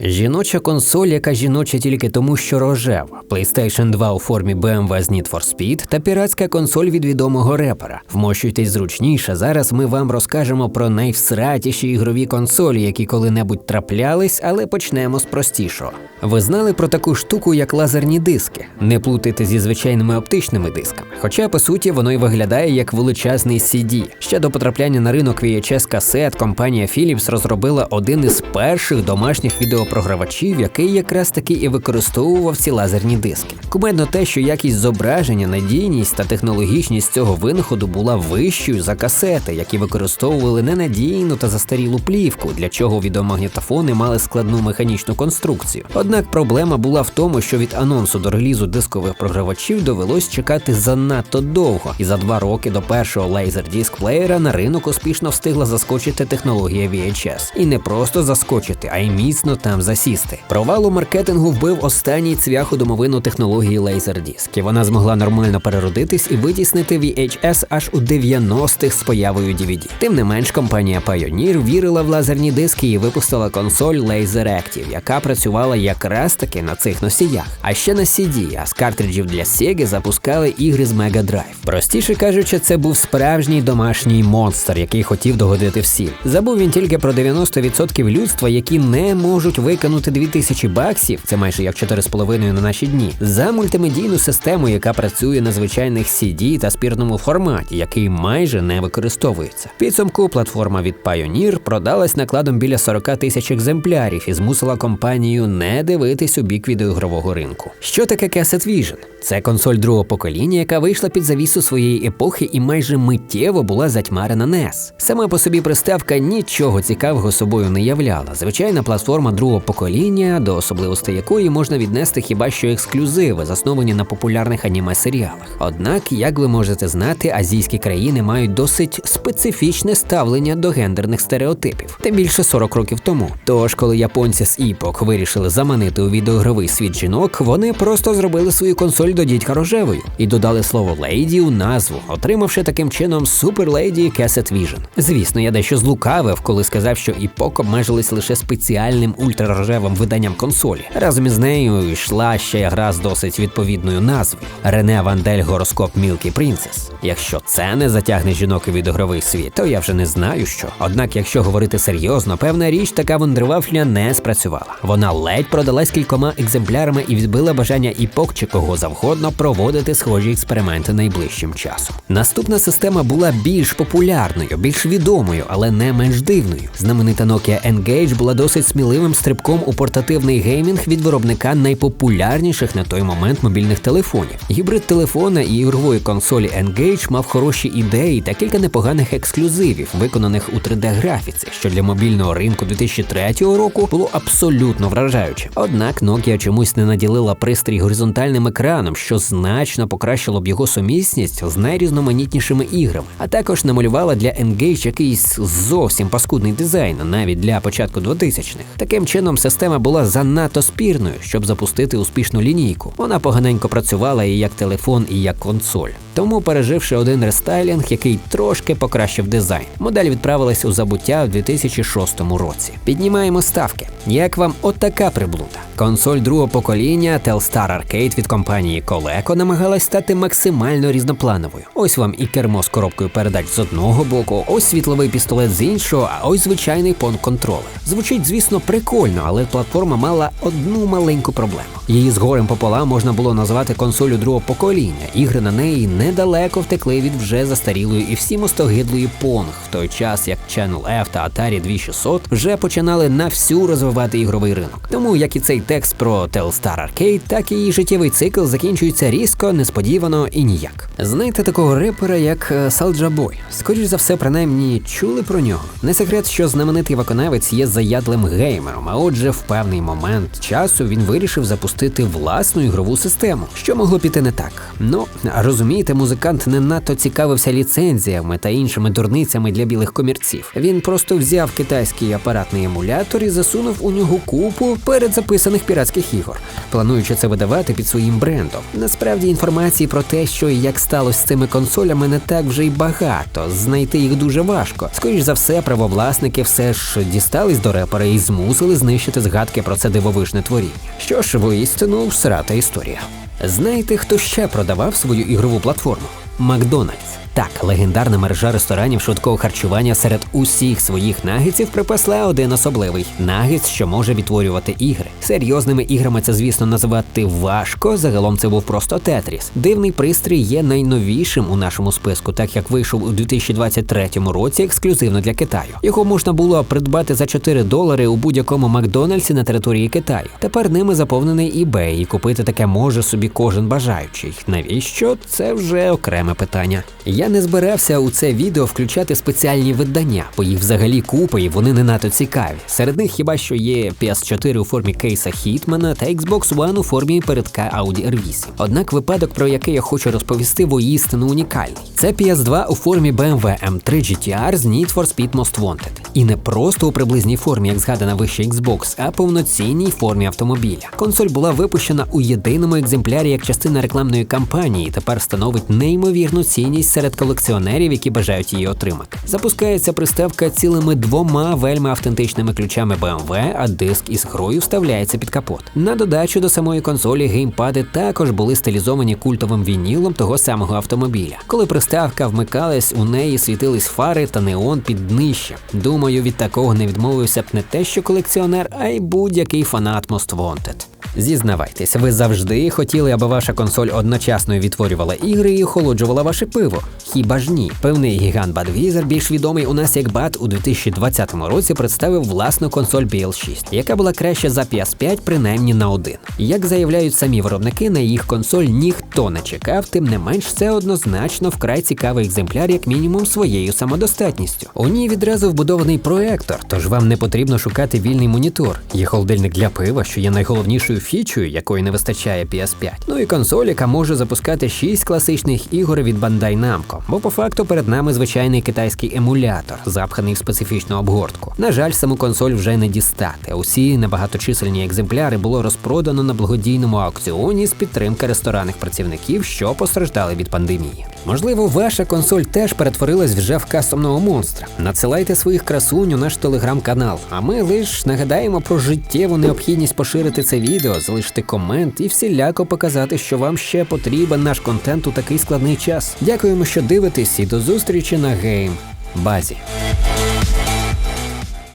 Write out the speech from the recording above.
Жіноча консоль, яка жіноча тільки тому, що рожева, PlayStation 2 у формі BMW з Need for Speed та піратська консоль від відомого репера. Вмощуйтесь зручніше. Зараз ми вам розкажемо про найвсратіші ігрові консолі, які коли-небудь траплялись, але почнемо з простішого. Ви знали про таку штуку, як лазерні диски? Не плутайте зі звичайними оптичними дисками. Хоча, по суті, воно й виглядає як величезний CD. Ще до потрапляння на ринок VHS касет компанія Philips розробила один із перших домашніх відеопрогравачів, який якраз таки і використовував ці лазерні диски. Кумедно те, що якість зображення, надійність та технологічність цього винаходу була вищою за касети, які використовували ненадійну та застарілу плівку, для чого відеомагнітофони мали складну механічну конструкцію. Однак проблема була в тому, що від анонсу до релізу дискових програвачів довелось чекати занадто довго, і за два роки до першого лазер-диск-плеєра на ринок успішно встигла заскочити технологія VHS. І не просто заскочити, а й міцно там засісти. Провал у маркетингу вбив останній цвях у домовину технології Laserdisc. І Вона змогла нормально переродитись і витіснити VHS аж у 90-х з появою DVD. Тим не менш, компанія Pioneer вірила в лазерні диски і випустила консоль Laser Active, яка працювала якраз таки на цих носіях. А ще на CD, а з картриджів для Sega запускали ігри з Mega Drive. Простіше кажучи, це був справжній домашній монстр, який хотів догодити всім. Забув він тільки про 90% людства, які не можуть виконати 2000 баксів, це майже як 4,5 на наші дні, за мультимедійну систему, яка працює на звичайних CD та спірному форматі, який майже не використовується. Підсумку платформа від Pioneer продалась накладом біля 40 тисяч екземплярів і змусила компанію не дивитись у бік відеоігрового ринку. Що таке Cassette Vision? Це консоль другого покоління, яка вийшла під завісу своєї епохи і майже миттєво була затьмарена NES. Сама по собі приставка нічого цікавого собою не являла. Звичайна платформа другого покоління, до особливостей якої можна віднести хіба що ексклюзиви, засновані на популярних аніме-серіалах. Однак, як ви можете знати, азійські країни мають досить специфічне ставлення до гендерних стереотипів, тим більше 40 років тому. Тож, коли японці з іпок вирішили заманити у відеоігровий світ жінок, вони просто зробили свою консоль до дідька рожевою і додали слово лейді у назву, отримавши таким чином Lady Cassette Vision. Звісно, я дещо злукавив, коли сказав, що іпок обмежились лише спеціальним ультрарожевим виданням консолі. Разом із нею йшла ще гра з досить відповідною назвою Рене Вандель Гороскоп Мілкі Принцес. Якщо це не затягне жінок у відеогровий світ, то я вже не знаю що. Однак, якщо говорити серйозно, певна річ така вундервафля не спрацювала. Вона ледь продалась кількома екземплярами і відбила бажання іпок чи кого завгодно проводити схожі експерименти найближчим часом. Наступна система була більш популярною, більш відомою, але не менш дивною. Знаменита Nokia Engage була досить сміливим стрибком у портативний геймінг від виробника найпопулярніших на той момент мобільних телефонів. Гібрид телефона і ігрової консолі Engage мав хороші ідеї та кілька непоганих ексклюзивів, виконаних у 3D-графіці, що для мобільного ринку 2003 року було абсолютно вражаючим. Однак Nokia чомусь не наділила пристрій горизонтальним екраном, що значно покращило б його сумісність з найрізноманітнішими іграми, а також намалювала для Engage якийсь зовсім паскудний дизайн, навіть для початку 2000-х. Таким чином, система була занадто спірною, щоб запустити успішну лінійку. Вона поганенько працювала і як телефон, і як консоль. Тому, переживши один рестайлінг, який трошки покращив дизайн, модель відправилась у забуття в 2006 році. Піднімаємо ставки. Як вам отака приблуда? Консоль другого покоління Telstar Arcade від компанії Coleco намагалась стати максимально різноплановою. Ось вам і кермо з коробкою передач з одного боку, ось світловий пістолет з іншого, а ось звичайний понт-контролер. Звучить, звісно, прикольно, але платформа мала одну маленьку проблему. Її з горем пополам можна було назвати консолю другого покоління. Ігри на неї недалеко втекли від вже застарілої і всім остогидлої Pong, в той час як Channel F та Atari 2600 вже починали на всю розвивати ігровий ринок. Тому як і цей текст про Telstar Arcade, так і її життєвий цикл закінчується різко, несподівано і ніяк. Знаєте такого репера, як Салджа Бой? Скоріш за все, принаймні чули про нього. Не секрет, що знаменитий виконавець є заядлим геймером, а отже, в певний момент часу він вирішив запустити власну ігрову систему, що могло піти не так. Ну розумієте, музикант не надто цікавився ліцензіями та іншими дурницями для білих комірців. Він просто взяв китайський апаратний емулятор і засунув у нього купу передзаписаних піратських ігор, плануючи це видавати під своїм брендом. Насправді інформації про те, що і як сталося з цими консолями, не так вже й багато. Знайти їх дуже важко. Скоріш за все, правовласники все ж дістались до репера і змусили знищити згадки про це дивовижне творіння. Що ж, воістину всрата історія. Знаєте, хто ще продавав свою ігрову платформу? Макдональдс. Так, легендарна мережа ресторанів швидкого харчування серед усіх своїх нагетсів припасла один особливий нагетс, що може відтворювати ігри. Серйозними іграми це, звісно, називати важко. Загалом це був просто Тетріс. Дивний пристрій є найновішим у нашому списку, так як вийшов у 2023 році ексклюзивно для Китаю. Його можна було придбати за 4 долари у будь-якому Макдональдсі на території Китаю. Тепер ними заповнений eBay, і купити таке може собі кожен бажаючий. Навіщо? Це вже окреме питання. Я не збирався у це відео включати спеціальні видання, бо їх взагалі купа і вони не надто цікаві. Серед них хіба що є PS4 у формі кейса Хітмана та Xbox One у формі передка Audi R8. Однак випадок, про який я хочу розповісти, воістину унікальний. Це PS2 у формі BMW M3 GTR з Need for Speed Most Wanted. І не просто у приблизній формі, як згадана вище Xbox, а повноцінній формі автомобіля. Консоль була випущена у єдиному екземплярі як частина рекламної кампанії. і Тепер становить неймовірну цінність серед колекціонерів, які бажають її отримати. Запускається приставка цілими двома вельми автентичними ключами BMW, а диск із грою вставляється під капот. На додачу до самої консолі геймпади також були стилізовані культовим вінілом того самого автомобіля. Коли приставка вмикалась, у неї світились фари та неон під днищем. Думаю, від такого не відмовився б не те, що колекціонер, а й будь-який фанат Most Wanted. Зізнавайтесь, ви завжди хотіли, аби ваша консоль одночасно відтворювала ігри і охолоджувала ваше пиво. Хіба ж ні? Певний гігант Budweiser, більш відомий у нас як BAT, у 2020 році представив власну консоль BL6, яка була краща за PS5 принаймні на один. Як заявляють самі виробники, на їх консоль ніхто не чекав, тим не менш це однозначно вкрай цікавий екземпляр, як мінімум своєю самодостатністю. У ній відразу вбудований проектор, тож вам не потрібно шукати вільний монітор. Є холодильник для пива, що є найголовнішою фічою, якої не вистачає PS5. Ну і консоль, яка може запускати 6 класичних ігор від Bandai Namco. Бо по факту перед нами звичайний китайський емулятор, запханий в специфічну обгортку. На жаль, саму консоль вже не дістати. Усі небагаточисельні екземпляри було розпродано на благодійному аукціоні з підтримки ресторанних працівників, що постраждали від пандемії. Можливо, ваша консоль теж перетворилась вже в кастомного монстра. Надсилайте своїх красунь у наш телеграм-канал. А ми лиш нагадаємо про життєву необхідність поширити це відео, залишити комент і всіляко показати, що вам ще потрібен наш контент у такий складний час. Дякуємо, що дивитесь, і до зустрічі на гейм базі.